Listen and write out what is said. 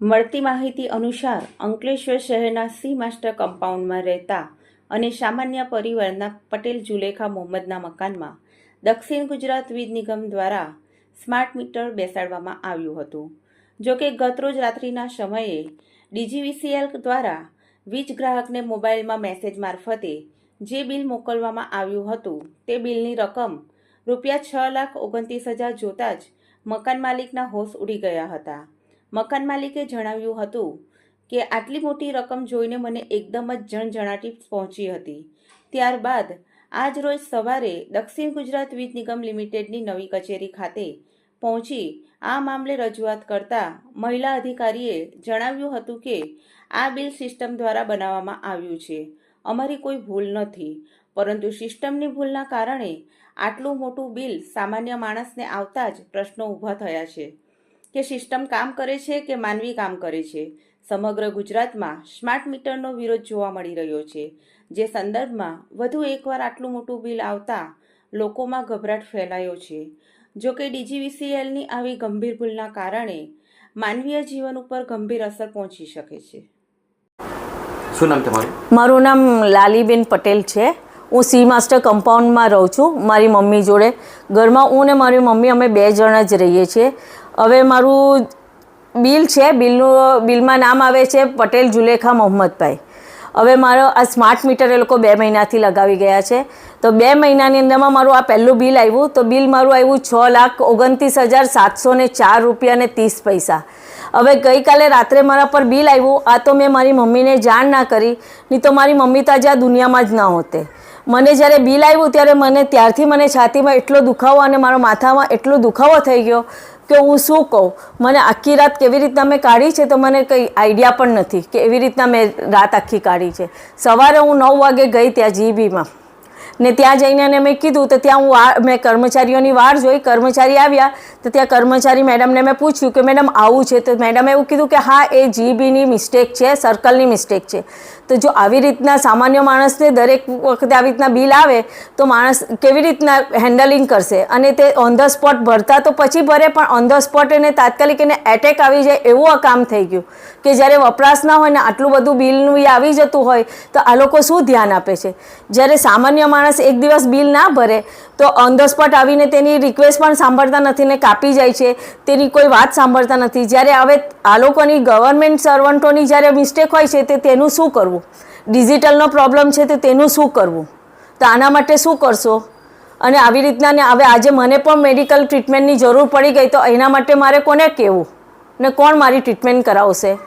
મળતી માહિતી અનુસાર અંકલેશ્વર શહેરના સી માસ્ટર કમ્પાઉન્ડમાં રહેતા અને સામાન્ય પરિવારના પટેલ જુલેખા મોહમ્મદના મકાનમાં દક્ષિણ ગુજરાત વીજ નિગમ દ્વારા સ્માર્ટ મીટર બેસાડવામાં આવ્યું હતું. જોકે ગતરોજ રાત્રિના સમયે ડીજીવીસીએલ દ્વારા વીજ ગ્રાહકને મોબાઈલમાં મેસેજ મારફતે જે બિલ મોકલવામાં આવ્યું હતું તે બિલની રકમ રૂપિયા છ લાખ ઓગણત્રીસ હજાર જોતાં જ મકાન માલિકના હોશ ઉડી ગયા હતા. મકાન માલિકે જણાવ્યું હતું કે આટલી મોટી રકમ જોઈને મને એકદમ જ જણજણાટી પહોંચી હતી. ત્યારબાદ, આજ રોજ સવારે દક્ષિણ ગુજરાત વીજ નિગમ લિમિટેડની નવી કચેરી ખાતે પહોંચી આ મામલે રજૂઆત કરતા મહિલા અધિકારીએ જણાવ્યું હતું કે આ બિલ સિસ્ટમ દ્વારા બનાવવામાં આવ્યું છે. અમારી કોઈ ભૂલ નથી, પરંતુ સિસ્ટમની ભૂલના કારણે આટલું મોટું બિલ સામાન્ય માણસને આવતા જ પ્રશ્નો ઊભા થયા છે. કે સિસ્ટમ કામ કરે છે કે માનવી કામ કરે છે? સમગ્ર ગુજરાતમાં સ્માર્ટ મીટરનો વિરોધ જોવા મળી રહ્યો છે. જે સંદર્ભમાં વધુ એકવાર આટલું મોટું બિલ આવતા લોકોમાં ગભરાટ ફેલાયો છે. જો કે ડીજીવીસીએલની આવી ગંભીર ભૂલના કારણે માનવીય જીવન ઉપર ગંભીર અસર પહોંચી શકે છે. શું નામ તમારું? મારું નામ લાલીબેન પટેલ છે. હું સી માસ્ટર કમ્પાઉન્ડમાં રહું છું. મારી મમ્મી જોડે ઘરમાં હું ને મારી મમ્મી અમે બે જણ જ રહીએ છીએ. હવે મારું બિલ છે, બિલનું, બિલમાં નામ આવે છે પટેલ જુલેખા મોહમ્મદભાઈ. હવે મારો આ સ્માર્ટ મીટર એ લોકો બે મહિનાથી લગાવી ગયા છે. તો બે મહિનાની અંદરમાં મારું આ પહેલું બિલ આવ્યું. તો બિલ મારું આવ્યું છ લાખ ઓગણત્રીસ હજાર સાતસો ને ચાર રૂપિયા ને ત્રીસ પૈસા. હવે ગઈકાલે રાત્રે મારા પર બિલ આવ્યું. આ તો મેં મારી મમ્મીને જાણ ના કરી. નહીં તો મારી મમ્મી તો આજે આ દુનિયામાં જ ન હોતે. મને જ્યારે બિલ આવ્યું ત્યારે મને ત્યારથી મને છાતીમાં એટલો દુખાવો અને મારા માથામાં એટલો દુખાવો થઈ ગયો કે હું શું કહું? મને આખી રાત કેવી રીતના મેં કાઢી છે તો મને કંઈ આઈડિયા પણ નથી કે એવી રીતના મેં રાત આખી કાઢી છે. સવારે હું નવ વાગે ગઈ ત્યાં જીબીમાં. ને ત્યાં જઈને અને મેં કીધું, તો ત્યાં હું મેં કર્મચારીઓની વાર જોઈ, કર્મચારી આવ્યા, તો ત્યાં કર્મચારી મેડમને મેં પૂછ્યું કે, મેડમ, આવું છે? તો મેડમે એવું કીધું કે, હા, એ જીબીની મિસ્ટેક છે, સર્કલની મિસ્ટેક છે. તો જો આવી રીતના સામાન્ય માણસને દરેક વખતે આવી રીતના બિલ આવે, તો માણસ કેવી રીતના હેન્ડલિંગ કરશે? અને તે ઓન ધ સ્પોટ ભરતા તો પછી ભરે, પણ ઓન ધ સ્પોટ એને તાત્કાલિક એને એટેક આવી જાય એવું આ કામ થઈ ગયું. કે જ્યારે વપરાશ ના હોય ને આટલું બધું બિલનું એ આવી જતું હોય, તો આ લોકો શું ધ્યાન આપે છે? જ્યારે સામાન્ય માણસ એક દિવસ બિલ ના ભરે, તો ઓન ધ સ્પોટ આવીને તેની રિક્વેસ્ટ પણ સાંભળતા નથી ને કાપી જાય છે. તેની કોઈ વાત સાંભળતા નથી. જ્યારે હવે આ લોકોની ગવર્મેન્ટ સર્વન્ટોની જ્યારે મિસ્ટેક હોય છે, તે તેનું શું કરવું? ડિજિટલનો પ્રોબ્લેમ છે, તે તેનું શું કરવું? તો આના માટે શું કરશો? અને આવી રીતના ને હવે આજે મને પણ મેડિકલ ટ્રીટમેન્ટની જરૂર પડી ગઈ, તો એના માટે મારે કોને કહેવું? ને કોણ મારી ટ્રીટમેન્ટ કરાવશે?